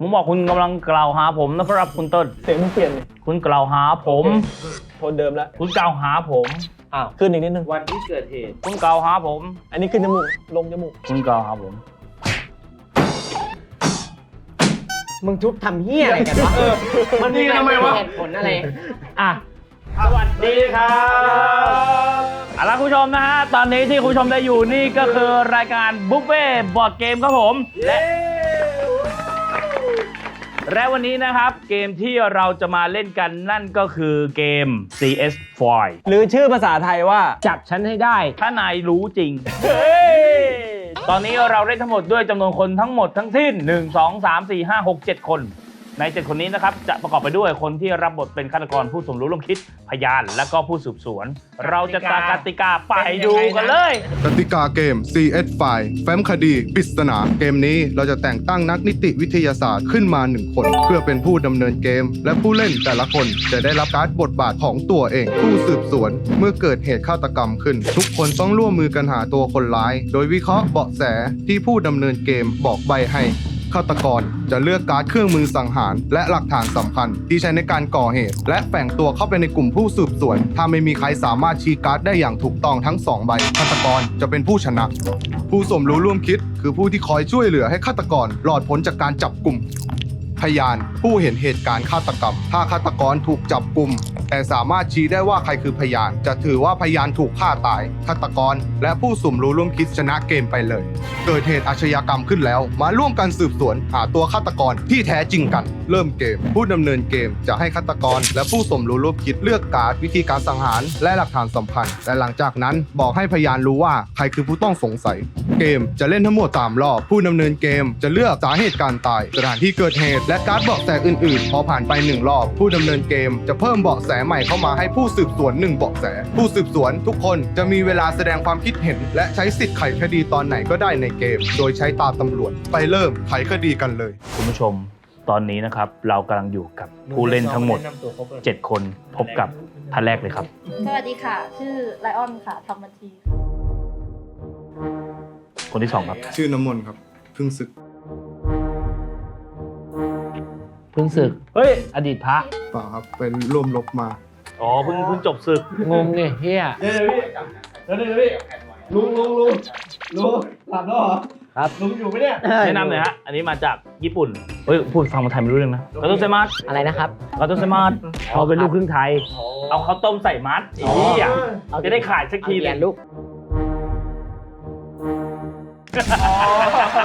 ผมบอกคุณกำลังกล่าวหาผมนะครับคุณต้นเสียงมึงเปลี่ยนเลยคุณกล่าวหาผม โทนเดิมแล้วคุณกล่าวหาผม อ้าวขึ้นอีกนิดนึงวันที่เกิดเหตุ คุณกล่าวหาผม อันนี้ขึ้นจมูกลงจมูกคุณกล่าวหาผม มึงทุบทำเหี้ยอะไรกันวะมันมีทำไมวะ เหตุผลอะไร อะสวัสดีครับเอาละคุณผู้ชมนะฮะ ตอนนี้ที่คุณผู้ชมได้อยู่นี่ก็คือรายการบุฟเฟ่บอร์ดเกมครับผม และ และวันนี้นะครับเกมที่เราจะมาเล่นกันนั่นก็คือเกม CS f o i หรือชื่อภาษาไทยว่าจับฉันให้ได้ ถ้านายรู้จริง ตอนนี้เราเล่นทั้งหมดด้วยจำนวนคนทั้งหมดทั้งสิ้น 1 2 3 4 5 6 7 คน ใน7คนนี้นะครับจะประกอบไปด้วยคนที่รับบทเป็นฆาตกรผู้สมรู้ร่วมคิดพยานและก็ผู้สืบสวน เราจะตามกติกาไปดูกันเลย กติกาเกม CS ไฟแฟ้มคดีปริศนา เกมนี้เราจะแต่งตั้งนักนิติวิทยาศาสตร์ขึ้นมาหนึ่งคน เพื่อเป็นผู้ดำเนินเกม และผู้เล่นแต่ละคนจะได้รับการดบทบาทของตัวเอง ผู้สืบสวน เมื่อเกิดเหตุฆาตกรรมขึ้น ทุกคนต้องร่วมมือกันหาตัวคนร้าย โดยวิเคราะห์เบาะแสที่ผู้ดำเนินเกมบอกใบให้ ฆาตกรจะเลือกการ์ดเครื่องมือสังหาร และหลักฐานสำคัญ ที่ใช้ในการก่อเหตุ และแฝงตัวเข้าไปในกลุ่มผู้สืบสวน ถ้าไม่มีใครสามารถชี้การ์ดได้อย่างถูกต้องทั้งสองใบฆาตกรจะเป็นผู้ชนะ ผู้สมรู้ร่วมคิด คือผู้ที่คอยช่วยเหลือให้ฆาตกรรอดพ้นจากการจับกลุ่ม พยาน ผู้เห็นเหตุการณ์ฆาตกรรม ถ้าฆาตกรถูกจับกลุ่ม แต่สามารถชี้ได้ว่าใครคือพยาน จะถือว่าพยานถูกฆ่าตายฆาตกร และผู้สมรู้ร่วมคิดชนะเกมไปเลย เกิดเหตุอาชญากรรมขึ้นแล้ว มาร่วมกันสืบสวนหาตัวฆาตกรที่แท้จริงกัน เริ่มเกม ผู้ดำเนินเกมจะให้ฆาตกร และผู้สมรู้ร่วมคิดเลือกการ์ดวิธีการสังหาร และหลักฐานสำคัญและหลังจากนั้นบอกให้พยานรู้ว่าใครคือผู้ต้องสงสัย เกมจะเล่นทั้งหมด3รอบผู้ดำเนินเกมจะเลือกสาเหตุการตาย สถานที่เกิดเหตุและการ์ดเบาะแสอื่นๆ พอผ่านไป 1 รอบ ผู้ดำเนินเกมจะเพิ่มเบาะแสใหม่เข้ามาให้ผู้สืบสวน1เบาะแส ผู้สืบสวนทุกคนจะมีเวลาแสดงความคิดเห็น และใช้สิทธิ์ไขคดีตอนไหนก็ได้ในเกม โดยใช้ตาตำรวจ ไปเริ่มไขคดีกันเลย คุณผู้ชม ตอนนี้นะครับ เรากำลังอยู่กับผู้เล่นทั้งหมด 7 คนพบกับท่านแรกเลยครับ สวัสดีค่ะ ชื่อไลออนค่ะทำบัญชีค่ะคนที่สองครับ ชื่อน้ำมนต์ครับเพิ่งศึก พิ่งศึกเฮ้ย อดีตพระเปล่าครับไปร่วมรบมาอ๋อเพิ่งเพิ่งจบศึกงงเนี่ยเฮียลุงลุงลุงลุงหลับแล้วเหรอครับลุงอยู่ไหมเนี่ยแนะนำหน่อยฮะอันนี้มาจากญี่ปุ่นเฮ้ยพูดฟังภาษาไทยไม่รู้เรื่องนะกาโตเซมัสอะไรนะครับกาโตเซมัสพอเป็นลูกครึ่งไทย เอาข้าวต้มใส่มัดไอ้เหี้ยจะได้ขายสักทีเอาเลเรียยนลูก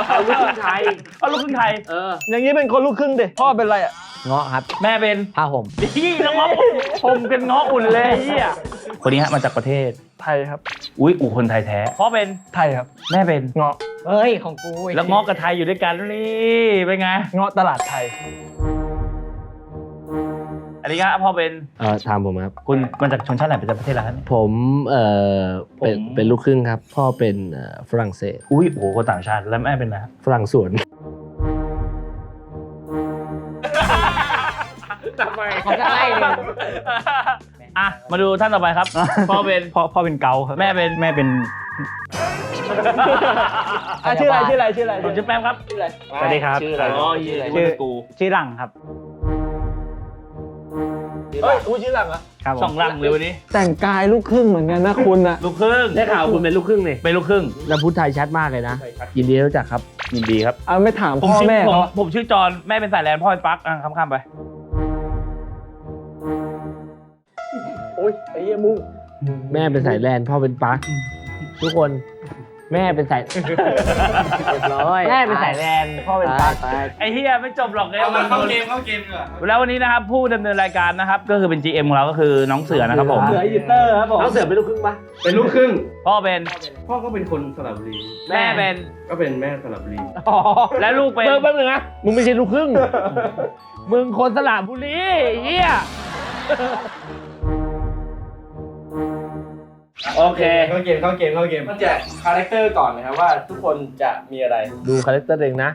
เอาลูกครึ่งไทย เอาลูกครึ่งไทย เออ อย่างนี้เป็นคนลูกครึ่งดิ พ่อเป็นอะไรอะ เงาะครับแม่เป็นผ้าห่มนี่แล้วง้อชมกันง้ออุ่นเลยไอ้เหี้ยคนนี้ฮะมาจากประเทศ ไทยครับ อุ้ยอูคนไทยแท้ พ่อเป็น ไทยครับ แม่เป็น เงาะ เฮ้ย ของกูกแล้วง้อกับไทยอยู่ด้วยกันนี่เป็นไง เงาะตลาดไทย อันนี้ครับพ่อเป็นเออถามผมครับ คุณมาจากชนชาติไหนเป็นจากประเทศอะไรครับเนี่ย ผมเอ่อเป็นผม เป็นลูกครึ่งครับ พ่อเป็นเอ่อฝรั่งเศสอุ้ยโอ้โหคนต่างชาติแล้วแม่เป็นอะไรฮะฝรั่งสวนเขาจะไล่เลยอะมาดูท่านต่อไปครับ พ่อเป็นพ่อพ่อเป็นเกาครับแม่เป็นแม่เป็นอะชื่ออะไรชื่ออะไรชื่ออะไรผมชื่อแป๊มครับ สวัสดีครับ ชื่ออะไรอ๋อเหี้ยชื่อกูชื่อหลังครับ เฮ้ยกูชื่อหลังเหรอครับผมสองลังเลยวันนี้ แต่งกายลูกครึ่งเหมือนกันนะคุณอะลูกครึ่งได้ข่าวคุณเป็นลูกครึ่งนี่เป็นลูกครึ่ง แล้วพูดไทยชัดมากเลยนะ ยินดีรู้จักครับ ยินดีครับ เอาไม่ถามผมพ่อชื่อแม่ผมเขาอะผมชื่อจอห์นแม่เป็นสายแลนพ่อเป็นปลั๊กอะข้ามๆไป โอ๊ยไอ้เหี้ยมึงแม่เป็นสายแลนพ่อเป็นปาร์คทุกคน แม่เป็นสายเรียบร้อยแม่เป็นสายแลนพ่อเป็นปลาไอ้เฮียไม่จบหรอกเลยมันเข้าเกมเข้าเกมดีกว่าแล้ววันนี้นะครับผู้ดำเนินรายการนะครับ ก็คือเป็น GM ของเราก็คือน้องเสือนะครับผม เสืออีเตอร์ครับผมน้องเสือเป็นลูกครึ่งปะเป็นลูกครึ่ง พ่อเป็น พ่อก็เป็นคนสระบุรี แม่เป็น ก็เป็นแม่สระบุรี อ๋อ และลูกเป็นเบิร์แป๊บนึงนะ มึงไม่ใช่ลูกครึ่ง มึงคนสระบุรีเฮีย โอเค เข้าเกมเข้าเกมเข้าเกม มันแจกคาแรคเตอร์ก่อนนะครับว่าทุกคนจะมีอะไรดูคาแรคเตอร์เองนะ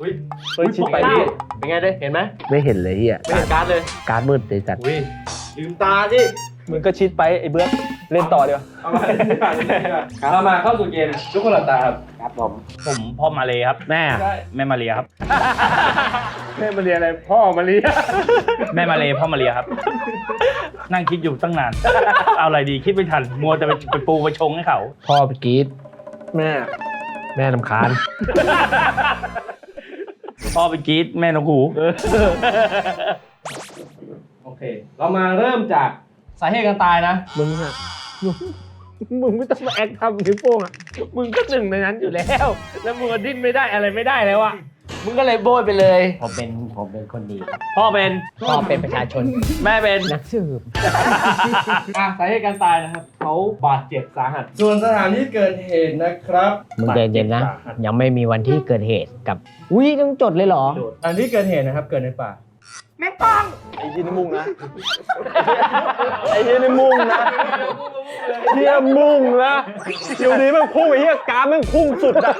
อุ้ยเฮ้ยชิดไปดิเป็นไงเลยเห็นไหมไม่เห็นเลยเฮียไม่เห็นการ์ดเลยการดมืดเลยจัดอุ้ยลืมตาสิมึงก็ชิดไปไอ้เบื้อก เล่นต่อดีกว่าเอามาเรามาเข้าสู่เกมทุกคนหลับตาครับ ครับผม ผมพ่อมาเลยครับ แม่ได้แม่มาเรียครับ แม่มาเรียนอะไร พ่อมาเรียนแม่มาเลยพ่อมาเรียครับ นั่งคิดอยู่ตั้งนาน เอาอะไรดีคิดไม่ทัน มัวแต่ไปไปปูไปชงให้เขา พ่อไปกรีดแม่แม่ลำคาญ พ่อไปกรีดแม่นกหู โอเค เรามาเริ่มจาก สาเหตุการตายนะ มึงอะมึงมึงไม่ต้องมาแอคทำนิ้วโป้งอะมึงก็หนึ่งในนั้นอยู่แล้ว แล้วมึงก็ดิ้นไม่ได้อะไรไม่ได้แล้วอะมึงก็เลยโบยไปเลย ผมเป็นผมเป็นคนดีครับพ่อเป็นพ่อเป็นประชาชน แม่เป็นนักสืบอะสาเหตุการตายนะครับเขาบาดเจ็บสาหัส ส่วนสถานที่เกิดเหตุนะครับมึงใจเย็นนะ ยังไม่มีวันที่เกิดเหตุกับ อุ้ยต้องจดเลยเหรอ สถานที่เกิดเหตุนะครับ เกิดในป่า ไอ้ยี่นี่มุ่งนะ ไอ้ยี่นี่มุ่งนะเฮียมุ่งนะอยู่ดีมันพุ่งไอ้เฮียกราฟมันพุ่งสุดอะ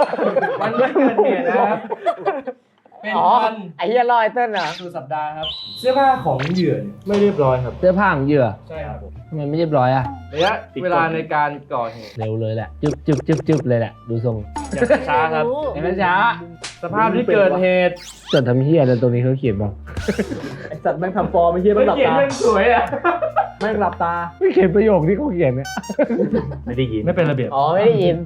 วันที่เกิดเหตุนะครับ เป็นอ๋อวันไอ้เหี้ยลอยเต้นเหรอสุดสัปดาห์ครับ เสื้อผ้าของเหยื่อเนี่ยไม่เรียบร้อยครับ เสื้อผ้าของเหยื่อใช่ครับผมทำไมไม่เรียบร้อยอะระยะเวลาในการก่อเหตุเร็วเลยแหละ จึ๊บจึ๊บจึ๊บจึ๊บเลยแหละ ดูทรงอย่างช้าครับ เห็นไหมช้า สภาพที่เกิดเหตุจดทำเฮียแต่ตรงนี้เขาเขียนบอกไอ้สัตว์แม่งทำฟอร์มไอ้เฮียไม่แม่งหลับเขียนตาเรื่องสวยอะแม่งหลับตา ไม่เขียนประโยคที่เขาเขียนเนี่ยไม่ได้ยินไม่เป็นระเบียบอ๋อไม่ได้ยิน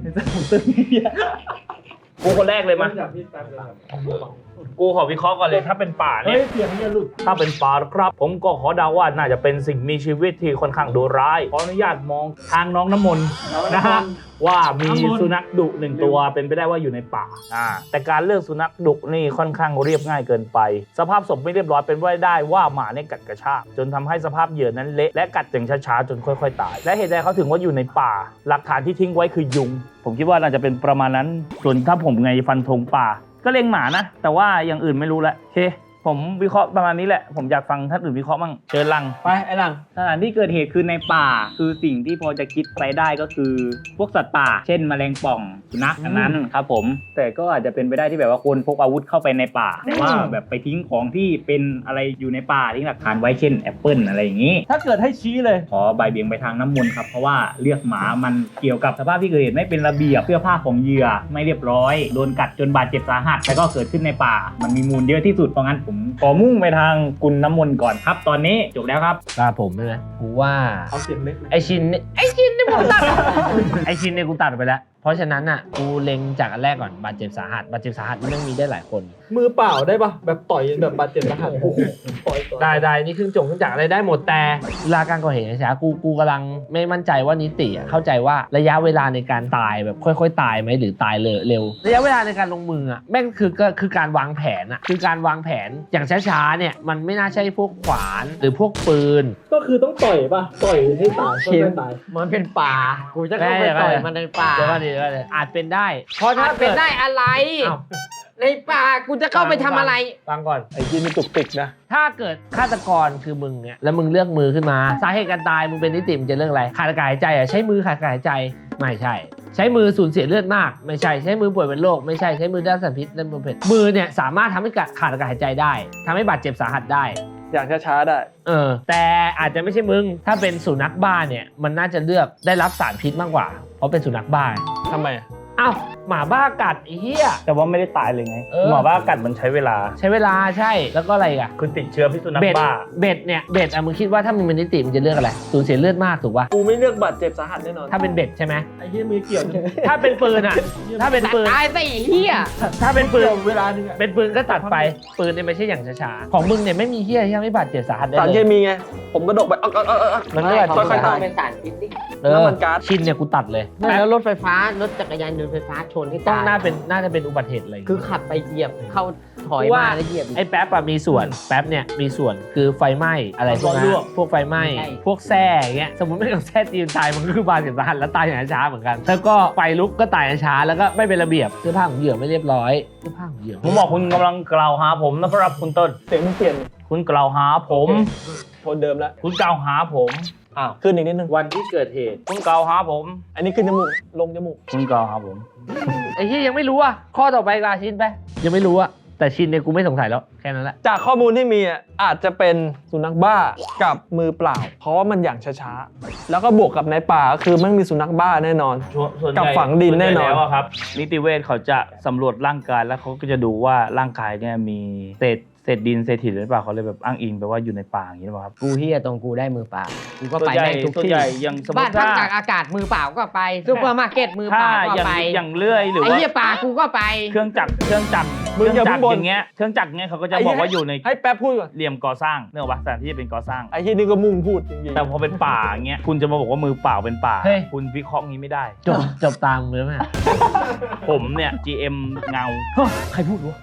กูคนแรกเลยมั้ยจากพี่แป๊บเลยครับกูขอวิเคราะห์ก่อนเลยถ้าเป็นป่าเฮ้เนี่ยยเสียงเนี่ยหลุดถ้าเป็นป่าครับ ผมก็ขอเดาว่าน่าจะเป็นสิ่งมีชีวิตที่ค่อนข้างดุร้ายขออนุญาตมองทางน้องน้ำมนต์นะฮะ ว่ามีสุนัขดุหนึ่งตัวเป็นไปได้ว่าอยู่ในป่าอ่า แต่การเลือกสุนัขดุนี่ค่อนข้างเรียบง่ายเกินไป สภาพศพไม่เรียบร้อยเป็นไปได้ว่าหมาเนี่ยกัดกระชากจนทำให้สภาพเหยื่อนั้นเละและกัดอย่างช้าๆจนค่อยๆตาย และเหตุใดเขาถึงว่าอยู่ในป่า หลักฐานที่ทิ้งไว้คือยุง ผมคิดว่าน่าจะเป็นประมาณนั้น ส่วนถ้าผมไงฟันธงป่า ก็เลี้ยงหมานะ แต่ว่าอย่างอื่นไม่รู้ละโอเค ผมวิเคราะห์ประมาณนี้แหละ ผมอยากฟังท่านอื่นวิเคราะห์บ้างเชิญลัง ไปไอ้หลัง สถานที่เกิดเหตุคือในป่า คือสิ่งที่พอจะคิดไปได้ก็คือ พวกสัตว์ป่า เช่นแมลงป่องสุนัขอันนั้นครับผม แต่ก็อาจจะเป็นไปได้ที่แบบว่าคนพกอาวุธเข้าไปในป่าแต่ว่าแบบไปทิ้งของที่เป็นอะไรอยู่ในป่าทิ้งหลักฐานไว้เช่นแอปเปิลอะไรอย่างนี้ถ้าเกิดให้ชี้เลย ขอใบายเบี่ยงไปทางน้ำมนต์ครับเพราะว่าเลือกหมามันเกี่ยวกับสภาพที่เกิดเหตุไม่เป็นระเบียบเสื้อผ้าของเหยื่อไม่เรียบร้อยโดนกัดจนบาดเจ็บสาหัสแต่ก็เกิดขึ้นในป่า มันมีมูลเยอะที่สุดเพราะงั้นผมขอมุ่งไปทางกุลน้ำมนต์ก่อนครับ ตอนนี้จบแล้วครับ ตาผมใช่ไหมกูว่า เอาเสียงเล็กไอชินเนี่ยไอชินเนี่ยกูตัด ไอชินเนี่ยกูตัดไปแล้ว เพราะฉะนั้นอะกูเล็งจากอันแรกก่อนบาดเจ็บสาหัสบาดเจ็บสาหัสมันมีได้หลายคน มือเปล่าได้ปะแบบต่อยแบบบาดเจ็บสาหัสโอ้โหต่อยต่อยได้ได้นี่ครึ่งจงครึ่งจักรอะไรได้หมดแต่เวลาการก่อเหตุช้ากูกูกำลังไม่มั่นใจว่านิติอะเข้าใจว่าระยะเวลาในการตายแบบค่อย ๆ ตายไหมหรือตายเร็วเร็วระยะเวลาในการลงมืออะแม่งคือก็คือการวางแผนอะคือการวางแผนอย่างช้าๆเนี่ยมันไม่น่าใช่พวกขวานหรือพวกปืน ก็คือต้องต่อยปะต่อยให้ตายก็ไม่ตายมันเป็นป่ากูจะเข้าไปได้ได้ต่อยมันในป่าเดี๋ยวก่อนดิเดี๋ยวก่อนดิอาจเป็นได้เพราะถ้าเป็นได้อะไร อ้าว ในป่ากูจะเข้าไปทำอะไร ฟังก่อน ไอ้ยี่นี่ตุกติกนะ ถ้าเกิดฆาตกรคือมึงเนี่ยแล้วมึงเลือกมือขึ้นมา สาเหตุการตายมึงเป็นนิติมึงจะเรื่องอะไรขาดอากาศหายใจอะใช้มือขาดอากาศหายใจไม่ใช่ ใช้มือสูญเสียเลือดมาก ไม่ใช่ใช้มือป่วยเป็นโรคไม่ใช่ใช้มือด้านสารพิษด้านบำเพ็ญมือเนี่ยสามารถทำให้ขาดอากาศหายใจได้ทำให้บาดเจ็บสาหัสได้ อย่างช้าๆได้ เออแต่อาจจะไม่ใช่มึง ถ้าเป็นสุนัขบ้าเนี่ย มันน่าจะเลือกได้รับสารพิษมากกว่า เพราะเป็นสุนัขบ้าทำไม อ้าวหมาบ้ากัดไอ้เหี้ย แต่ว่าไม่ได้ตายเลยไงเออ หมอว่ากัดมันใช้เวลา ใช้เวลาใช่แล้วก็อะไรอีกอะคือติดเชื้อพิษสุนัขเบ็ดบ้า เบ็ดเนี่ยเบ็ดอะมึงคิดว่าถ้ามึงเป็นนิติมึงจะเลือกอะไรสูญเสียเลือดมากถูกป่ะกูไม่เลือกบาดเจ็บสาหัสแน่นอนถ้าเป็นเบ็ดใช่ไหมไอ้ยี่มือเกี่ยว ถ้าเป็นปืนอะถ้าเป็นปืนตายสิเฮียถ้าเป็นปืนเวลาหนึงอะเป็นปืนก็ตัดไป ปืนเนี่ยไม่ใช่อย่างช้าๆของมึงเนี่ยไม่มีเฮี้ยที่ทำให้บาดเจ็บสาหัสได้สารเลเคยมีไง ผมกระดกไปเออเออเออเออมันไม่ไม่ค่อยๆตาย เป็นสารพิษดิ เออน้ำมันก๊าซ ชินเนี่ยกูตัดเลย ไม่แล้วรถไฟฟ้ารถจักรยานยนต์ไฟฟ้าชนให้ต้องตายน่าเป็นน่าจะเป็นอุบัติเหตุอะไรย่างคืเงี้อยขับไปเหยียบเข้าถอยว่ามาแล้วเหยียบอีกไอ้แป๊บอะมีส่วนแป๊บเนี่ยมีส่วนคือไฟไหม้อะไรพวกนั้นลวกพวกไฟไหม้ใช่พวกแส้อย่างเงี้ยสมมติไม่ต้องแส้ตีนตายมันก็คือบาดเจ็บสาหัสแล้วตายอย่างช้าเหมือนกัน แล้วก็ไฟลุกก็ตายอย่างช้าแล้วก็ไม่เป็นระเบียบเสื้อผ้าของเหยื่อไม่เรียบร้อยเสื้อผ้าของเหยื่อผมบอกคุณกำลังกล่าวหาผมนะครับคุณต้นเสียงมันเปลี่ยนคุณกล่าวหาผมโทนเดิมแล้วคุณกล่าวหาผม อ้าวขึ้นอีกนิดนึงวันที่เกิดเหตุคุณกล่าวหาผมอันนี้ขึ้นจมูกลงจมูกคุณกล่าวหาผมไอ้ที่ยังไม่รู้อะข้อต่อไปกาชินไปยังไม่รู้อะแต่แต่ชินเนี่ยกูไม่สงสัยแล้วแค่นั้นแหละจากข้อมูลที่มีอะอาจจะเป็นสุนัขบ้ากับมือเปล่า เพราะว่ามันอย่างช้าๆแล้วก็บวกกับในป่าก็คือไม่มีสุนัขบ้าแน่นอน ส่วนใหญ่กับฝังดินแน่นอน ส่ใหญ่แล้วะครับนิติเวชเขาจะสำรวจร่างกายแล้วเขาก็จะดูว่าร่างกายเนี่ยมีเศษ เศษดินเศษหินหรือเปล่าเขาเลยแบบอ้างอิงไปว่าอยู่ในป่าอย่างนี้หรือเปล่าครับ กูเฮียตรงกูได้มือเปล่า กูก็ส่วไปนใหญ่ได้ทุกส่วนที่ ใหญ่อย่างสมมบ้านติพักถ้าจากอากาศมือเปล่าก็ไปซูเปอร์มาร์เก็ตมือเปถ้าล่าอก็ย่างไปอย่างเลื่อยหรือไอ้ว่าเหี้ยปลากูก็ไป เครื่องจักรเครื่องจักรมึงอย่าเครื่องจักรเพิ่งบ่น อย่างเงี้ยเครื่องจักรเงี้ยเขาก็จะไอ้บเหี้อยกว่าอยู่ในให้แป๊บพูดก่อนเหลี่ยมก่อสร้างเนื่องว่าสถานที่เป็นก่อสร้าง ไอ้ที่นี่ก็มุ่งพูดจริงแต่พอเป็นป่าเงี้ยคุณจะมาบอกว่ามือเปล่าเป็นป่า เฮ้ย คุณวิเคราะห์งี้ไม่ได้ จบจบตามเลยไหมผมเนี่ย GM เงาใครพูดวะ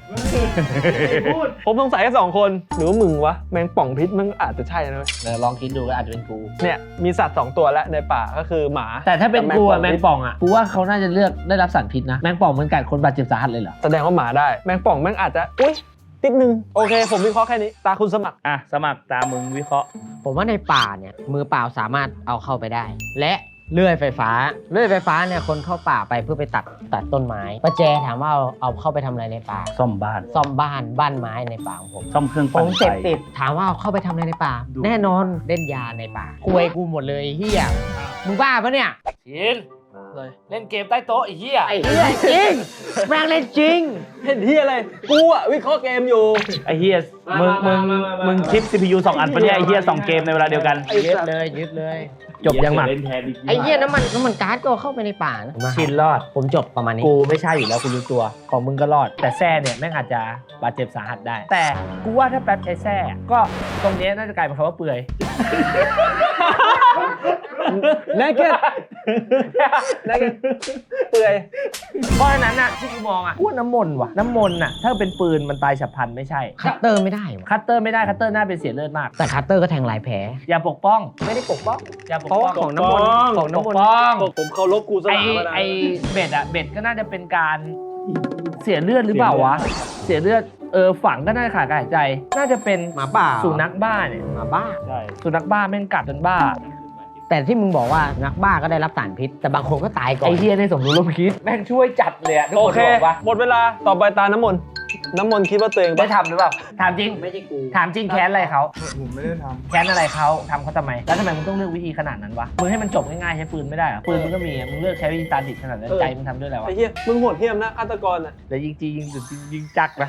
ๆผมสงสัยแค่สองคนหรือว่ามึงวะแมงป่องพิษมันอาจจะใช่นะเว้ยเดี๋ยวลองคิดดูก็อาจจะเป็นกู เนี่ยมีสัตว์สองตัวแล้วในป่าก็คือหมาแต่ถ้าเป็นบกูอะพิแมษงป่องอะกูว่าเขาน่าจะเลือกได้รับสารพิษนะแมงป่องมันกัดคนบาดเจ็บสาหัสเลยเหรอแสดงว่าหมาได้ แมงป่องแม่งอาจจะอุ้ยติดนึงโอเค ผมวิเคราะห์แค่นี้ตาคุณสมัครอะสมัครตามมึงวิเคราะห์ ผมว่าในป่าเนี่ยมือเปล่าสามารถเอาเข้าไปได้ และ เลื่อยไฟฟ้า เลื่อยไฟฟ้าเนี่ยคนเข้าป่าไปเพื่อไปตัดตัดต้นไม้ประแจถามว่าเอาเอาเข้าไปทำอะไรในป่า ซ่อมบ้าน ซ่อมบ้านบ้านไม้ในป่าของผมซ่อมเครื่องผปั่นมไฟเสพติดถามว่าเอาเข้าไปทำอะไรในป่าแน่นอนเล่นยาในป่าคุยกูหมดเลยเฮียมึงบ้าปะเนี่ย ชิน เล่นเกมใต้โต๊ะไอ้เหี้ยไอ้เฮียจริง แม่งเล่นจริง เห็นที่อะไร กูอะวิเคราะห์เกมอยู่ ไอ้เฮียมึงมึงมึงชิป CPU สองอันปะเนี่ยไอ้เฮียสองเกมในเวลาเดียวกัน ยึดเลยยึดเลย จบยังหมักเล่นแทนดิไอ้เหี้ยน้ำมันน้ำมันก๊าซก็เอาเข้าไปในป่านะชินรอด ผมจบประมาณนี้ กูไม่ใช่อยู่แล้วกูรู้ตัว ของมึงก็รอด แต่แซ่เนี่ยแม่งอาจจะบาดเจ็บสาหัสได้ แต่กูว่าถ้าแป๊บใช้แซ่ก็ตรงเนี้ยน่าจะกลายเป็นคำว่าเปื่อย naked naked เปื่อยเพราะฉะนั้นน่ะที่กูมองอะกูว่าน้ำมนต์ว่ะ น้ำมนต์น่ะ ถ้าเป็นปืนมันตายฉับพลันไม่ใช่ คัตเตอร์ไม่ได้วะคัตเตอร์ไม่ได้คัตเตอร์น่าเป็นเสียเลือดมาก แต่คัตเตอร์ก็แทงหลายแผล อย่าปกป้อง ไม่ได้ปกป้อง อย่าปกเพราะป้ว่าองของน้ำมนต์ของน้ำมนต์ปกป้องผมเคารพกูสไอลามมาไอเบ็ดอะเบ็ดก็น่าจะเป็นการเสียเลือดหรือเปล่าวะ เสียเลือด เออฝังก็น่าจะขาดการหายใจ น่าจะเป็นหมาป่าสุนัขบ้าเนี่ย หมาบ้า ใช่ สุนัขบ้าแม่งกัดจนบ้า แต่ที่มึงบอกว่านักบ้าก็ได้รับสารพิษ แต่บางคนก็ตายก่อไอนเฮียในสมรู้ร่วมคิดแม่งช่วยจัดเลยอะทุกโอคนเค บอกว่าหมดเวลาต่อไปตาน้ำมนต์น้ำมนต์คิดว่าตัวเองได้ปะทำหรือเปล่าถามจริง ไม่ใช่กูถามจริงแค้นอะไรเขา ผมไม่ได้ทแค้นอะไรเขาทำเขาทำไม แล้วทำไมมึงต้องเลือกวิธีขนาดนั้นวะ มึงให้มันจบง่ายๆใช้ปืนไม่ได้เหรอปืนมึงก็มีอะมึงเลือกใช้วิธีตาดิบขนาดนั้นใจมึงทำด้วยอะไรวะไอ้เหี้ยมึงโหดเหี้ยมนะฆาตกรอะเดี๋ยวยิงจียิงจุดยิงยิงจักนะ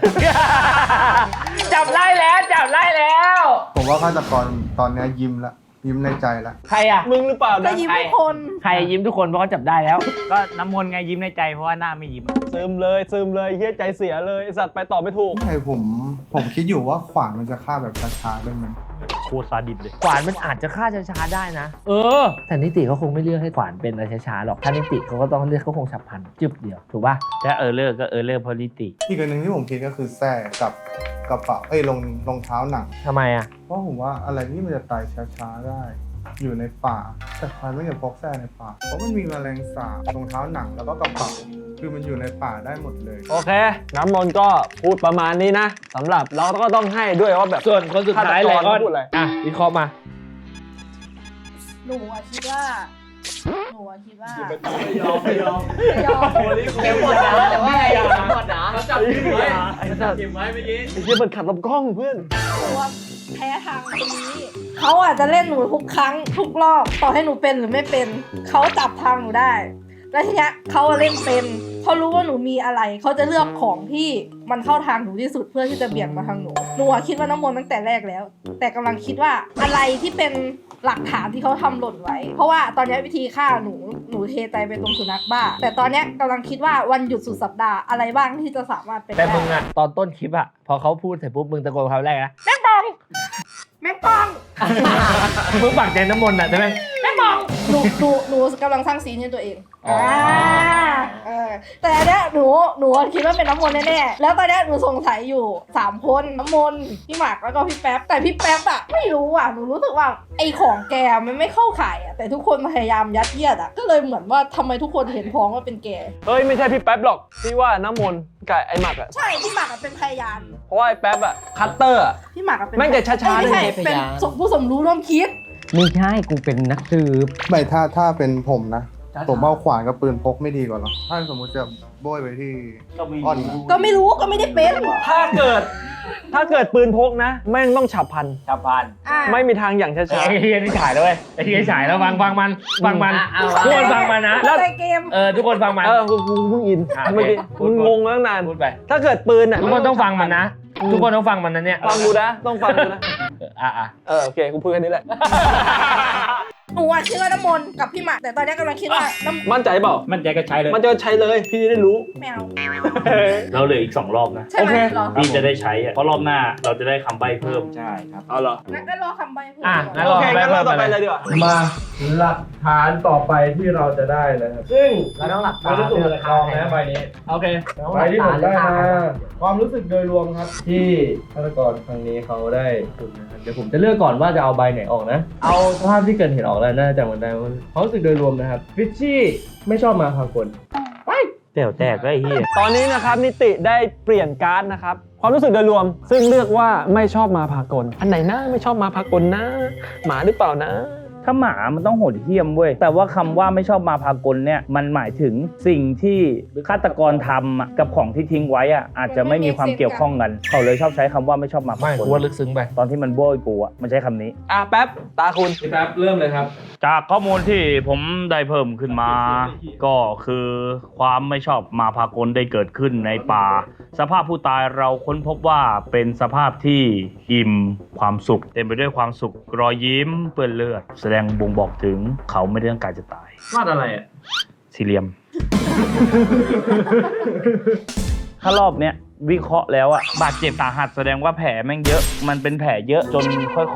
จับไล่แล้วจับไล่แล้วำผมว่าฆาตกรตอนเนี้ยยิ้มละ ยิ้มในใจละใครอะ มึงหรือเปล่าก็นะยิ้มทุกคนใครยิ้มทุกคนเพราะเขาจับได้แล้ว ก็น้ำมนต์ไงยิ้มในใจเพราะว่าหน้าไม่ยิ้มซึมเลยซึมเลยเหี้ยใจเสียเลยไอ้สัตว์ไปต่อไม่ถูก ใช่ผมผมคิดอยู่ว่าขวานมันจะฆ่าแบบช้าๆได้ไหมโคตรซาดิสเลยขวานมันอาจจะฆ่าช้าๆได้นะ เออ แต่นิติเขาคงไม่เลือกให้ขวานเป็นอะไรช้าๆหรอก ถ้านิติเขาก็ต้องเลือกเขาคงฉับพลันจึบเดียว ถูกป่ะ ถ้าเออเลอร์ก็เออเลอร์พอลิติ อีกอันหนึ่งที่ผมคิดก็คือแส้กับ กระเป๋าเอ้ยรองรองเท้าหนัง ทำไมอะ เพราะผมว่าอะไรที่มันจะตายช้าๆได้ อยู่ในป่าแต่ควายไม่อยากพกแส้ในป่า เพราะมันมีแมลงสาบรองเท้าหนังแล้วก็กระเป๋าคือมันอยู่ในป่าได้หมดเลย โอเค น้ำมนต์ก็พูดประมาณนี้นะสำหรับเราก็ต้องให้ด้วยว่าแบบส่วนคนสุดท้ายเลยฆาตกรก็พูดอะไรอะวิเคราะห์มา หนูอะคิดว่า หนูอะคิดว่าไม่ยอมไม่ยอมยอมโอ้ยเกมหมดนะแต่ว่าไอ้หมดนะเขาจับเกมไว้เขาจับเกมไว้เมื่อกี้ไอ้เหี้ยมันขัดลำกล้องเพื่อนหนูอะแพ้ทางตรงนี้เขาอาจจะเล่นหนูทุกครั้งทุกรอบต่อให้หนูเป็นหรือไม่เป็น เขาจับทางหนูได้ แล้วทีเนี้ยเขาอะเล่นเป็นเขารู้ว่าหนูมีอะไรเขาจะเลือกของที่มันเข้าทางหนูที่สุดเพื่อที่จะเบี่ยงมาทางหนูหนูอะคิดว่าน้ำมนต์ตั้งแต่แรกแล้ว แต่กำลังคิดว่าอะไรที่เป็นหลักฐานที่เขาทำหล่นไว้ เพราะว่าตอนเนี้ยวิธีฆ่าหนูหนูเทใจไปตรงสุนัขบ้า แต่ตอนเนี้ยกำลังคิดว่าวันหยุดสุดสัปดาห์อะไรบ้างที่จะสามารถเป็นแต่ได้มึงอะตอนต้นคลิปอะพอเขาพูดเสร็จปุ๊บมึงตะโกนคำแรกนะแม่งปองมึงปักใจน้ำมนต์อะใช่ไหมแม่งปองหนูหนูหนูกำลังสร้างซีนให้ตัวเอง อ๋ออ่าเออแต่อันเนี้ยหนูหนูคิดว่าเป็นน้ำมนต์แน่ๆแล้วตอนเนี้ยหนูสงสัยอยู่สามคนน้ำมนต์พี่หมากแล้วก็พี่แป๊บแต่พี่แป๊บอะไม่รู้อะหนูรู้สึกว่าไอของแกมันไม่เข้าข่ายอะแต่ทุกคนพยายามยัดเยียดอะก็เลยเหมือนว่าทำไมทุกคนเห็นพ้องว่าเป็นแกเฮ้ยไม่ใช่พี่แป๊บหรอกที่ว่าน้ำมนต์กับไอ้หมักอะใช่พี่หมากอะเป็นพยานเพราะว่าไอ้แป๊บอะคัตเตอร์อะ พี่หมากอะเป็นแม่งแต่ช้าๆ เอ้ยไม่ใช่เลยเป็นพยานสมผู้สมรู้ร่วมคิด ไม่ใช่กูเป็นนักสืบ ไม่ถ้าถ้าเป็นผมนะ ผมเอาขวานกับปืนพกไม่ดีกว่าเหรอถ้าสมมุติจะโบยไปที่อ่อนก็ไม่รู้ก็ไม่ได้เป็นถ้าเกิด ถ้าเกิดปืนพกนะแม่งต้องฉับพลัน ชาวบ้านอะไม่มีทางอย่างช้า ไอ้เฮียนี่ฉายแล้วเว้ยไอ้เฮียฉายแล้วฟังฟังมันฟังมันอะเอาทุกคนฟังมันนะเข้าใจเกมเออทุกคนฟังมัน ๆ เออกูกูเพิ่งอินอะเมื่อกี้โอเคมึงงงตั้งนาน พูดไป ถ้าเกิดปืนอะทุกคนต้องฟังมันนะ ทุกคนต้องฟังมันนะเนี่ยฟังกูนะ ต้องฟังกูนะ อะอะ เออโอเคกูพูดแค่นี้แหละ หนูอะคิดว่าน้ำมนต์กับพี่หมากแต่ตอนนี้กำลังคิดว่าน้มั่นใจเปล่า มั่นใจก็ใช้เลย มันจะใช้เลย พี่จะได้รู้ำแมวเราเหลืออีก 2 รอบนะ ใช่ไหมโอเคเหรอพี่จะได้ใช้อะเพราะรอบหน้าเราจะได้คำใบ้เพิ่ม ใช่ครับเอาเหรองั้นก็รอคำใบเพิ่มอะงั้น โอรอเคไปงั้นเราเพิ่มต่อไปไปเลเลยยดีกว่ามาหลักฐานต่อไปที่เราจะได้นะครับซึ่งเราต้องหลับเราตาจะสุ่มจากกองนะใบนี้โอเคใบที่ผมได้มาความรู้สึกโดยรวมครับ ที่ฆาตกรครั้งนี้เขาได้สุ่มนะครับเดี๋ยวผมจะเลือกก่อนว่าจะเอาใบไหนออกนะ เอาสภาพที่เกิดเหตุออกแล้วน่าจะจำกันได้ว่าความรู้สึกโดยรวมนะครับฟิชชี่ไม่ชอบมาพากลแตวแตกก็ไอ้เหี้ยตอนนี้นะครับนิติได้เปลี่ยนการ์ดนะครับความรู้สึกโดยรวม ซึ่งเลือกว่าไม่ชอบมาพากล อันไหนนะไม่ชอบมาพากลนะ หมาหรือเปล่านะ ถ้าหมามันต้องโหดเหี้ยมเว้ยแต่ว่าคำว่าไม่ชอบมาพากลเนี่ยมันหมายถึงสิ่งที่ฆาตกรทำอะกับของที่ทิ้งไว้อะอาจจะไม่มีความเกี่ยวข้องกัน เขาเลยชอบใช้คำว่าไม่ชอบมาไม่พากลกูว่าลึกซึ้งไปตอนที่มันโบยกูอะมันใช้คำนี้อะแป๊บตาคุณพี่แป๊บเริ่มเลยครับ จากข้อมูลที่ผมได้เพิ่มขึ้นมา ก็คือความไม่ชอบมาพากลได้เกิดขึ้นในป่า สภาพผู้ตายเราค้นพบว่าเป็นสภาพที่อิ่มความสุข เต็มไปด้วยความสุขรอยยิ้มเปื้อนเลือดแสดงบ่งบอกถึงเขาไม่ได้ต้องการจะตาย วาดอะไรอะสี่เหลี่ยม ถ้ารอบเนี้ย วิเคราะห์แล้วอะบาดเจ็บสาหัสแสดงว่าแผลแม่งเยอะ มันเป็นแผลเยอะจน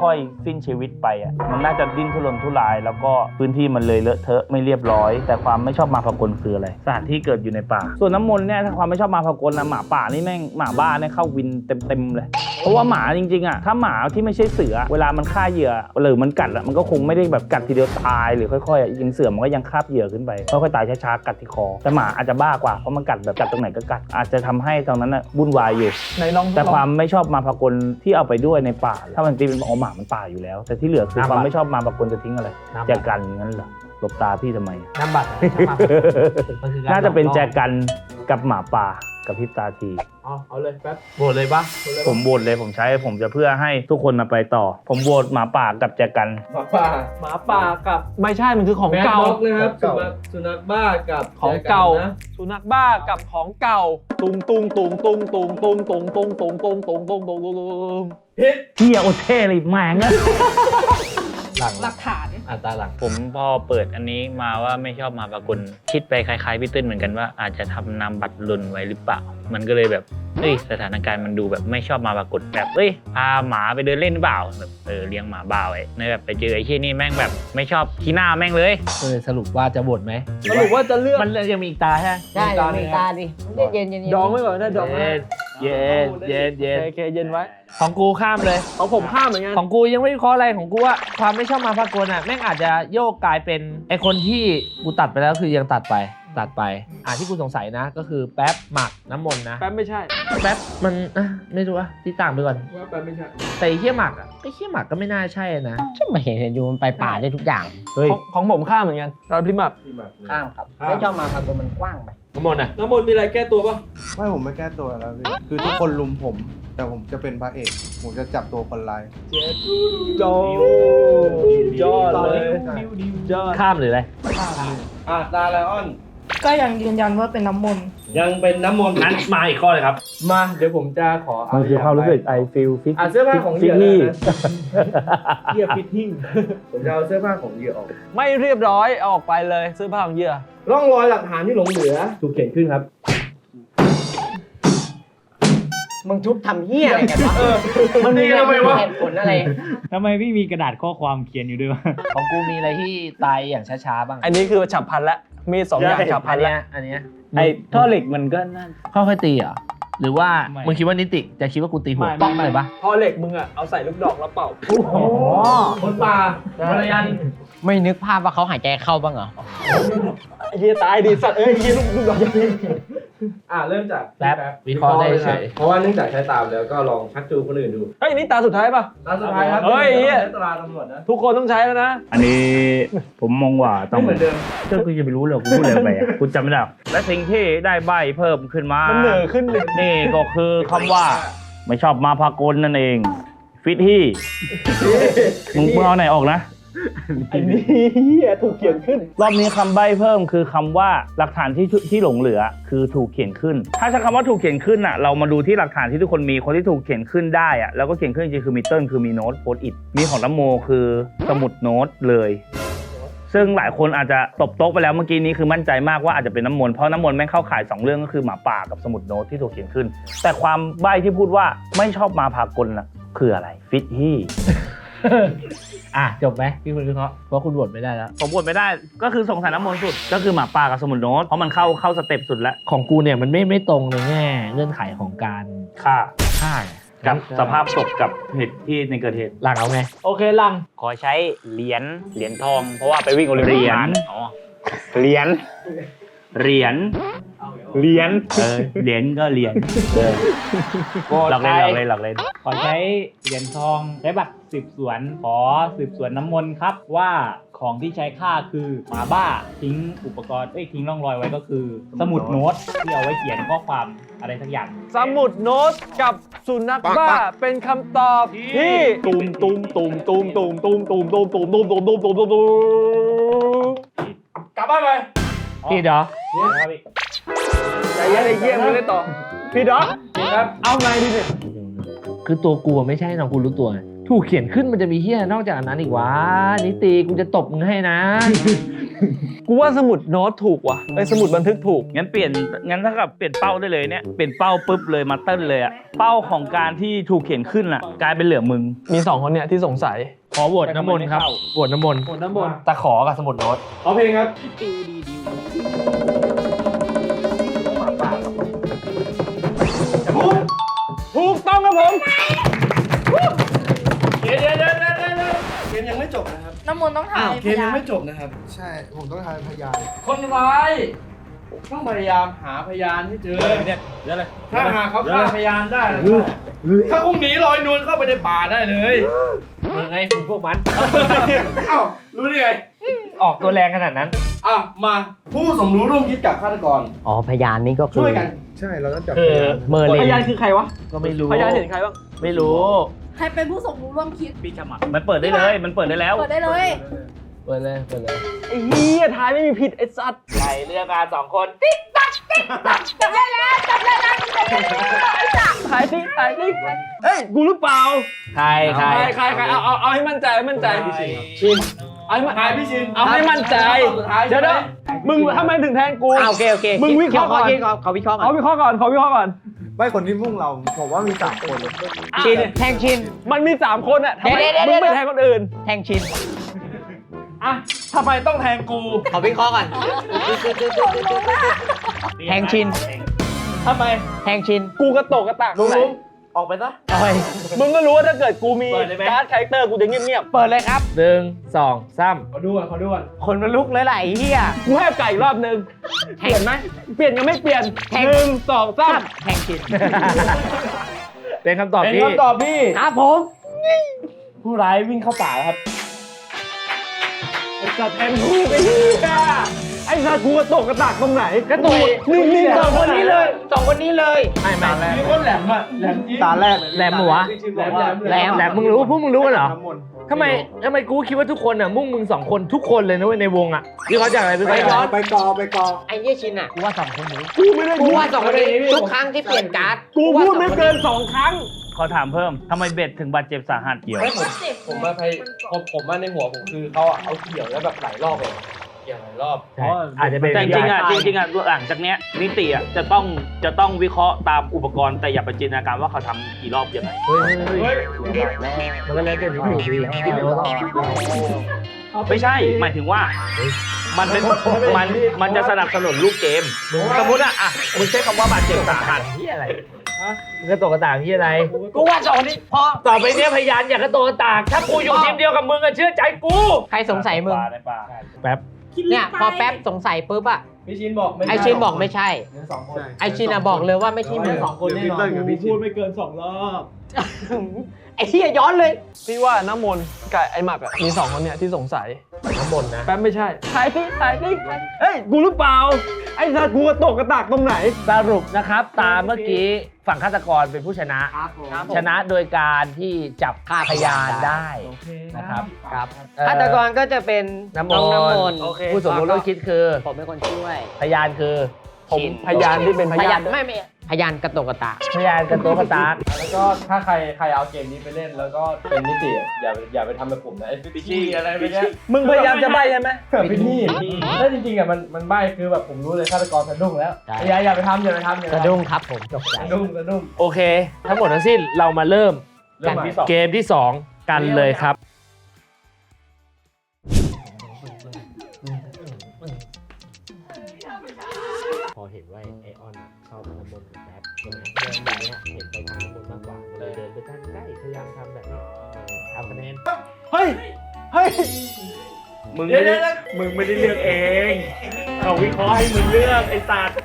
ค่อยๆ สิ้นชีวิตไปอะมันน่าจะดิ้นทุรนทุราย แล้วก็พื้นที่มันเลยเลอะเทอะไม่เรียบร้อย แต่ความไม่ชอบมาพากลคืออะไรสถานที่เกิดอยู่ในป่า ส่วนน้ำมนต์เนี่ยถ้าความไม่ชอบมาพากลนะหมาป่านี่แม่งหมาบ้าเนี่ยเข้าวินเต็มๆเลย เพราะว่าหมาจริงๆอะถ้าหมาที่ไม่ใช่เสือ เวลามันฆ่าเหยื่อหรือมันกัดอะมันก็คงไม่ได้แบบกัดทีเดียวตายหรือค่อยๆอะยิงเสือมันก็ยังคาบเหยื่อขึ้นไปค่อยๆตายช้าๆกัดที่คอแต่หมาอาจจะบ้ากว่าเพราะมันกัดแบบกัดตรงไหนก็กัดอาจจะทำให้ตรงนั้นอะวุ่นวายอยู่ ไหนลองแต่ความไม่ชอบมาพากลที่เอาไปด้วยในป่า ถ้ามันตีเป็นของหมามันป่าอยู่แล้ว แต่ที่เหลือคือความไม่ชอบมาพากลจะทิ้งอะไรน้ำแจกันงั้นเหรอหลบตาพี่ทำไมน้ำบัตรมันคือการน่าจะเป็นแจกันกับหมาป่า กับพริบตาทีเอาเอาเลยแป๊บโหวตเลยปะผมโหวตเลยผมใช้ผมจะเพื่อให้ทุกคนมาไปต่อ ผมโหวตหมาป่ากับแจกัน หมาป่าหมาป่ากับไม่ใช่มันคือของแมวเก่าด็อกนะครับเก่าสุนัขสุนัขบ้ากับของเก่า แจนะสุนัขบ้ากับของเก่า ตุงตุงตุงตุงตุงตุงตุงตุงตุงตุงตุงตุงตุงตุงตุงพิษเฮียโอเท่เลยแม่งอะหลังหลักฐาน อะตาหลัง ผมพอเปิดอันนี้มาว่าไม่ชอบมาปรากลคิดไปคล้ายๆพี่ตื้นเหมือนกันว่าอาจจะทำนามบัตรหล่นไว้หรือเปล่า มันก็เลยแบบเฮ้ยสถานการณ์มันดูแบบไม่ชอบมาปรากฏแบบเอ้ยพาหมาไปเดินเล่นหรือเปล่าแบบเออเลี้ยงหมาบ้าไว้ในแบบไปเจอไอ้เชี่ยนี่แม่งแบบไม่ชอบขี้หน้าแม่งเลยเออสรุปว่าจะโหวตไหมสรุปว่าจะเลือกมันยังมีอีกตาใช่ไหมใช่มีตาดิเย็นเย็นเย็นดองไว้ก่อนนะดองไว้เย็นเย็นเย็นโอเคโอเคเย็นไว้ ของกูข้ามเลย ของผมข้ามเหมือนกัน ของกูยังไม่วิเคราะห์อะไรของกูว่าความไม่ชอบมาพากลอะแม่งอาจจะโยกกลายเป็นไอคนที่กูตัดไปแล้วคือยังตัดไปตัดไป อ่าที่กูสงสัยนะ ก็คือแป๊บหมักน้ำมนต์นะ แป๊บไม่ใช่ แป๊บมันอะไม่รู้อะที่ต่างไปก่อน ว่าแป๊บไม่ใช่ แต่ไอ้เขี้ยหมักอะไอ้เขี้ยหมักก็ไม่น่าใช่นะฉันมาเห็นเห็นอยู่มันไปป่าได้ทุกอย่างเฮ้ยของของผมข้ามเหมือนกันเราพิมพ์แบบที่หมักเลยข้ามครับ ไม่ชอบมาพากลมันกว้างไปน้ำมนต์อะน้ำมนต์มีอะไรแก้ตัวป่ะไม่ผมไม่แก้ตัวแล้วพี่คือทุกคนลุมผม แต่ผมจะเป็นพระเอกผมจะจับตัวคนร้ายโยยอดเลยยอดข้ามหรืออะไรอะตาไลออน ก็ยังยืนยันว่าเป็นน้ำมนต์ยังเป็นน้ำมนต์งั้นมาอีกข้อเลยครับ มาเดี๋ยวผมจะขอมันคือความรู้สึก I feel fit อะเสื้อผ้าของเหยื่อนี่นะเหยื่อฟิตทิ้งผมจะเอาเสื้อผ้าของเหยื่อออก ไม่เรียบร้อยเอาออกไปเลยเสื้อผ้าของเหยื่อร่องรอยหลักฐานที่หลงเหลือ ถูกเขียนขึ้นครับ มึงทุบทำเหี้ยอะไรกันวะมันมีเหตุผลอะไร ทำไมไม่มีกระดาษข้อความเขียนอยู่ด้วยวะ ของกูมีอะไรที่ตายอย่างช้าๆบ้างอันนี้คือฉับพลันแล้วมีสองอย่างฉับพลัอันนแล้เนี้ยวอันเนี้ยไอ้ท่อเหล็กมันก็นั่นค่อยๆตีเหรอหรือว่าไม่มึงคิดว่านิติจะคิดว่ากูตีหัวป้องเลยปะพอเหล็กมึงอะ เอาใส่ลูกดอกแล้วเป่า คนป่าภรรยันไม่นึกภาพว่าเขาหายใจเข้าบ้างเหรอ ไอ้เฮียตายดิสัตว์เอ้ยไอ้เฮียลูกลูกดอกยัง อ่าเริ่มจากแป๊บวิเคราะห์ได้เฉย เพราะว่าเนื่องจากใช้ตามแล้วก็ลองชักจูงคนอื่นดูเฮ้ยนี่ตาสุดท้ายป่ะ ตามสุดท้ายครับเฮ้ยเหี้ยใช้ตราตำรวจนะทุกคนต้องใช้แล้วนะ อันนี้ผมมองว่าต้องไม่เหมือนเดิมเจ้ากูจะไปรู้เลยกูพูดอะไรไปอะกูจำไม่ได้หรอกและสิ่งที่ได้ใบเพิ่มขึ้นมามันเหนือขึ้นเลยนี่ก็คือคำว่า ไม่ชอบมาพากลนั่นเอง ฟิตที่มึงมึงเอาไหนออกนะไอ้นี่เหี้ยถูกเขียนขึ้น รอบนี้คำใบ้เพิ่มคือคำว่าหลักฐานที่ที่หลงเหลือคือถูกเขียนขึ้น ถ้าใช้คำว่าถูกเขียนขึ้นอะเรามาดูที่หลักฐานที่ทุกคนมีคนที่ถูกเขียนขึ้นได้อะแล้วก็เขียนขึ้นจริงๆคือมีเติ้ลคือมีโน้ตโพสอิดมีของน้ำโมคือสมุดโน้ตเลย ซึ่งหลายคนอาจจะตบโต๊ะไปแล้วเมื่อกี้นี้คือมั่นใจมากว่าอาจจะเป็นน้ำมนต์เพราะน้ำมนต์แม่งเข้าขายสองเรื่องก็คือหมาป่ากับสมุดโน้ตที่ถูกเขียนขึ้น แต่ความใบ้ที่พูดว่าไม่ชอบมาพากลน่ะคืออะไรฟิตที่ อะจบไหมพี่คุณวิเคราะห์เพราะคุณโหวตไม่ได้แล้ว ผมบทไม่ได้ก็คือสงสัยน้ำมนต์สุด ก็คือหมาป่ากับสมุนโน้ตเพราะมันเข้าเข้าสเต็ปสุดแล้วของกูเนี่ยมันไม่ไม่ตรงในแง่เงื่อนไขของการฆ่าฆ่ากับสภาพศพกับเหตุที่ในเกิดเหตุ หลังเอาไงโอเคลัง ขอใช้เหรียญเหรียญทอง เพราะว่าไปวิ่งโอลิมปิกเหรียญ มาอ๋อ เหรียญ เหรียญเหรียญเออเหรียญก็เหรียญเออหลักเลยหลักเลยหลักเลยขอใช้เหรียญทองใช้บัตรสืบสวน ขอสืบสวนน้ำมนต์ครับว่าของที่ใช้ฆ่าคือหมาบ้าทิ้งอุปกรณ์เอ้ยทิ้งร่องรอยไว้ก็คือ สมุดโน้ตที่เอาไว้เขียนข้อความอะไรสักอย่างสมุดโน้ตกับสุนัขบ้าเป็นคำตอบที่ตูมตูมตูมตูมตูมตูมตูมตูมตูมตูมตูมตูมตูมตูมตูมกลับบ้านไป พี่เดี๋ยวใจเย็นไอ้เหี้ยมึงเล่นต่อพี่ด็อกครับเอาไงดีเนี่ยคือตัวกูอะไม่ใช่น้องกูรู้ตัวไงถูกเขียนขึ้นมันจะมีเฮียนอกจากอันนั้นอีกวะนิติกูจะตบมึงให้นะ กูว่าสมุดโน้ตถูกว่ะไอ้ยสมุดบันทึกถูก งั้นเปลี่ยนงั้นถ้ากับเปลี่ยนเป้าได้เลยเนี่ยเปลี่ยนเป้าปุ๊บเลยมาเต้นเลยอะเป้าของการที่ถูกเขียนขึ้นอะกลายเป็นเหลือมึง มีสองคนเนี่ยที่สงสัยขอโหวตน้ำมนต์ครับโหวตน้ำมนต์หมดน้ำมนต์ตะขอกับสมุดโน้ตเอาเพลงครับ ถูกต้องครับผมเกมยังไม่จบนะครับ น้ำมนต์ต้องถ่ายเกมยังไม่จบนะครับ ใช่ ผมต้องทายพยานคนร้ายต้องพยายามหาพยานให้เจอเนี่ยถ้าหาเขาฆ่าพยานได้แล้วก็ถ้าคงหนีลอยนวลเข้าไปในป่าได้เลยมึงไงมึงพวกมัน เอ้ารู้ได้ไง ออกตัวแรงขนาดนั้น อะมาผู้สมรู้ร่วมคิดกับฆาตกรอ๋อพยานนี่ก็คืช่อวยกัน ใช่เราต้องจับเอพอยานเมอร์เลพนยานคือใครวะก็ไม่รู้พยานเห็นใครบ้างไม่รู้ใครเป็นผู้สมรู้ร่วมคิด พี่ฉมักมันเปิดได้เลย มันเปิดได้แล้ว เปิดได้เลย เปิดเลยเปิดเลยไอ้เหี้ยทายไม่มีผิดไอ้สัตว์ใช่เรื่องการสองคนจับได้แล้วจับได้แล้วจับได้แล้วไอ้สัตว์ทายสิทายสิเฮ้ยกูหรือเปล่าใครใครใครใครใครเอาเอาเอาให้มั่นใจให้มั่นใจชิน เอาให้มั่นทายพี่ชินเอาให้มั่นใจสุดท้ายเดี๋ยวเดี๋ยวมึงทำไมถึงแทงกู อ่าโอเคโอเคมึงวิเคราะห์ก่อนคิดเขาวิเคราะห์ก่เอาอนวิเคราะห์ก่อนขอวิเคราะห์ก่อน ไม่คนที่พุ่งเราผมว่ามีสามคนชินแทงชิน มันมีสามคนอะทำไมเดี๋ยวเดี๋ยวมึงไม่เดี๋ยว แทงคนอื่นแทงชินอะทำไมต้องแทงกูขอวิเคราะห์ก่อนแทงชินทำไมแทงชินกูกระโตกกระตากตรงไหน ออกไปซะโอ้ยมึงก็รู้ว่าถ้าเกิดกูมีเปิดเลยไหมการ์ดคาแรคเตอร์กูจะเงียบเปิดเลยครับ หนึ่งสองสามขอดูก่อนขอดูก่อนคนมันลุกเลยแหละไอ้เหี้ยๆกูให้ไก่อีกรอบนึงแทเปลี่ยนไหมเปลี่ยนยังไม่เปลี่ยนแทง หนึ่งสองสามแทงชินเป็นคำตอบเป็นที่คำตอบพี่ ครับผม ผู้ร้ายวิ่งเข้าป่าแล้วครับ ไอ้สัตว์แทงกูไอ้เหี้ยไอ้สัตว์กูกระโตกกระตากตรงไหนกระโตกนี่นี่สองคนนี้เลยสอง คนนี้เลย ไม่ไม่มีคนแหลมอะแหลมจริงตาแรกแหลมหัวแหลมแหลมแหลมแหลมมึงรู้พวกมึงรู้กันเหรอน้ำมนต์ทำไมทำไมกูคิดว่าทุกคนอะมุ่งมึงสองคนทุกคนเลยนะเว้ยในวงอะที่เขาจากอะไรพี่ไปเขาย้จากอนไปกอไปกอไอ้เนี่ยชินอะกูว่าสองคนนี้กูไม่ได้กูว่าสองคนนี้ทุกครั้งที่เปลี่ยนการ์ดกูพูดไม่เกินว่าสองครั้งขอถามเพิ่มทำไมเบ็ดถึงบาดเจ็บสาหัสเกี่ยวไม่ผมผมมาพยผมผมมาในหัวผมคือเขาอะเอาเกี่ยวแล้วแบบหลายรอบเลย เกี่ยวหลายรอบ ใช่อาจจะเป็นแต่จริงๆอะจริงๆอะหลังจากเนี้ยนิติอะจะต้องจะต้องวิเคราะห์ตามอุปกรณ์แต่อย่าไปจินตนาการว่าเขาทำกี่รอบยังไงเฮ้ยเฮ้ยเฮ้ยมันก็แล้วแต่นิติดีแล้วไม่ใช่หมายถึงว่า มันเป็นมันมันจะสนับสนุนลูกเกม สมมติอะอะมึงใช้คำว่าบาดเจ็บสาหัสที่อะไรมึงกระโตกกระตากที่อะไร กูว่าสองคนนี้พอต่อไปเนี้ยพยานอย่ากระโตกกระตาก ถ้ากูอยู่ทีมเดียวกับมึงอะเชื่อใจกู ใครสงสัยมึง ในป่าแป๊บเนี่ยพอแป๊บสงสัยปุ๊บอะพี่ชินบอกไม่ไอชินบอกไม่ใช่ เหลือสองคน ไอชินอะบอกเลยว่าไม่ใช่มึงสองคนแน่นอน กูพูดไม่เกินสองรอบ ไอเฮียย้อนเลย พี่ว่าน้ำมนต์กับไอ้หมักอะมีสองคนเนี่ยที่สงสัย น้ำมนต์นะ แป๊บไม่ใช่ถ่ายพี่ถ่ายพี่เฮ้ย กูหรือเปล่า ไอ้สัตว์กูกระตกกระตากตรงไหน สรุปนะครับ ตามเมื่อกี้ฝั่งฆาตกรเป็นผู้ชนะชนะโดยการที่จับฆ่าพยานได้นะครับครับเอ่อฆาตกรก็จะเป็นน้ำมน้องน้ำมนนต์ต์โอเค ผู้สมรู้ร่วมคิดคือผมเป็นคนช่วย พยานคือ ผมชิน พยานที่เป็นพพยายานนไม่ไม่พยานกระตกกระตากพยานกันตัวกระตากแล้วก็ถ้าใครใครเอาเกมนี้ไปเล่นแล้วก็เป็นนิติอะอย่าอย่าไปทำแบบผมนะไอ้พิชี่อะไรไปเงี้ยมึงพยายามจะใบใช่ไหมพิชี่แล้วจริงๆอะมันมันใบ้คือแบบผมรู้เลยฆาตกรสะดุ้งแล้วใช่อย่าอย่าไปทำอย่าไปทำอย่าไปสะทำดุ้งครับผมตกใจสะดุ้งสะดุ้งโอเค ทั้งหมดทั้งสิ้นเรามาเริ่ม เรื่องที่สองเกมที่ 2 กันเลยครับ เห็นว่าไอออนชอบน้ำมนต์กับแบ๊บใช่ไหมเดินแบบเนี้ยเห็นไปทางน้ำมนต์มากกว่าเลยเดินไปทางใกล้พยายามทำแบบนี้ทำคะแนนเฮ้ยเฮ้ยมึงไม่ได้มึงไม่ได้เลือกเอง เขาวิเคราะห์ให้มึงเลือกไอ้สัตว์